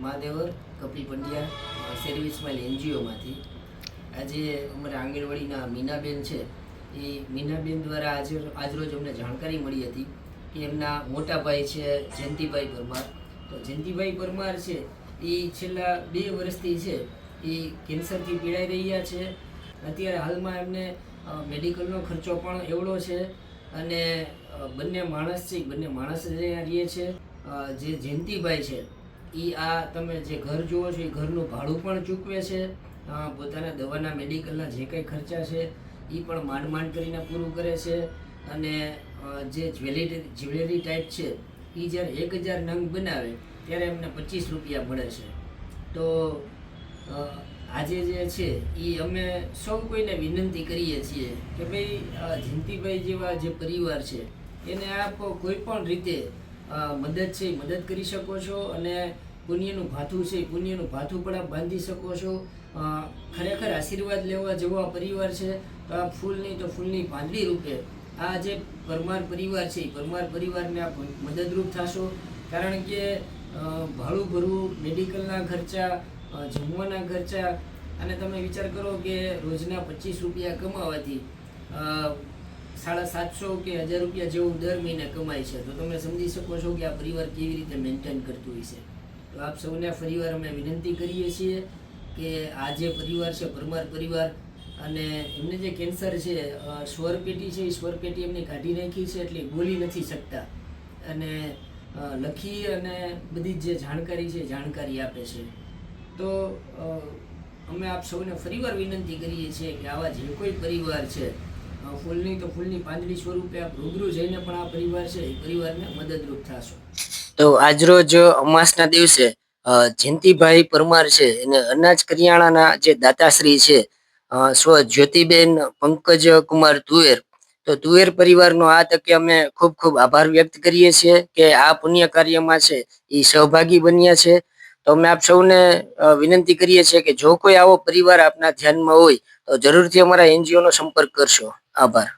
મહાદેવર, Kapil Pandya service smile એનજીઓમાંથી. આજે અમારા આંગણવાડીના મીનાબેન છે. એ મીનાબેન દ્વારા આજે આજરોજ અમને જાણકારી મળી હતી કે એમના મોટા ભાઈ છે જયંતિભાઈ પરમાર. તો જયંતિભાઈ પરમાર છે, એ છેલ્લા બે વર્ષથી છે, એ કેન્સરથી પીડાઈ રહ્યા છે. અત્યારે હાલમાં એમને મેડિકલનો ખર્ચો પણ એવડો છે અને બંને માણસ છે, બંને માણસ અહીંયા રહીએ છે. જે જયંતિભાઈ છે એ આ તમે જે ઘર જુઓ છો એ ઘરનું ભાડું પણ ચૂકવે છે. પોતાના દવાના મેડિકલના જે કંઈ ખર્ચા છે એ પણ માંડ માંડ કરીને પૂરું કરે છે. અને જે જ્વેલરી જ્વેલરી ટાઈપ છે એ જ્યારે એક હજાર નંગ બનાવે ત્યારે એમને પચીસ રૂપિયા મળે છે. તો આજે જે છે એ અમે સૌ કોઈને વિનંતી કરીએ છીએ કે ભાઈ અ, જયંતિભાઈ જેવા જે પરિવાર છે એને આપ કોઈ પણ રીતે મદદ છે મદદ કરી શકો છો. અને પુણ્યનું ભાથું છે પુણ્યનું ભાથું પણ આપ બાંધી શકો છો. ખરેખર આશીર્વાદ લેવા જેવો આ પરિવાર છે, તો આ ફૂલની તો ફૂલની પાંદડી રૂપે આ જે પરમાર પરિવાર છે પરમાર પરિવારને આપ મદદરૂપ થશો. કારણ કે ભાડું ભરવું, મેડિકલના ખર્ચા જમવાના ખર્ચા, અને તમે વિચાર કરો કે રોજના પચીસ રૂપિયા કમાવાથી સાડા સાતસો કે હજાર રૂપિયા જેવું દર મહિને કમાય છે. તો તમે સમજી શકો છો કે આ પરિવાર કેવી રીતે મેન્ટેન કરતું હશે તો આપ સૌને ફરીવાર અમે વિનંતી કરીએ છીએ કે આ જે પરિવાર છે, પરમાર પરિવાર અને એમને જે કેન્સર છે સ્વરપેટી છે, એ સ્વરપેટી એમની કાઢી નાખી છે એટલે બોલી નથી શકતા. અને લખી અને બધી જે જાણકારી છે જાણકારી આપે છે. તો અમે આપ સૌને ફરીવાર વિનંતી કરીએ છીએ કે આવા જે કોઈ પરિવાર છે ફૂલની તો ફૂલની પાંદડી સ્વરૂપે આપ રૂબરૂ જઈને પણ આ પરિવાર છે, એ પરિવારને મદદરૂપ થશો. તો આજરોજ અમાસના દિવસે જયંતિભાઈ પરમાર છે, એને અનાજ કરિયાણાના જે દાતાશ્રી છે સ્વ જ્યોતિબેન પંકજ કુમાર તુવેર, તો તુવેર પરિવારનો આ તકે અમે ખૂબ ખૂબ આભાર વ્યક્ત કરીએ છીએ કે આ પુણ્ય કાર્યમાં છે એ સહભાગી બન્યા છે. તો અમે આપ સૌને વિનંતી કરીએ છીએ કે જો કોઈ આવો પરિવાર આપના ધ્યાનમાં હોય, તો જરૂરથી અમારા એનજીઓનો સંપર્ક કરશો. આભાર.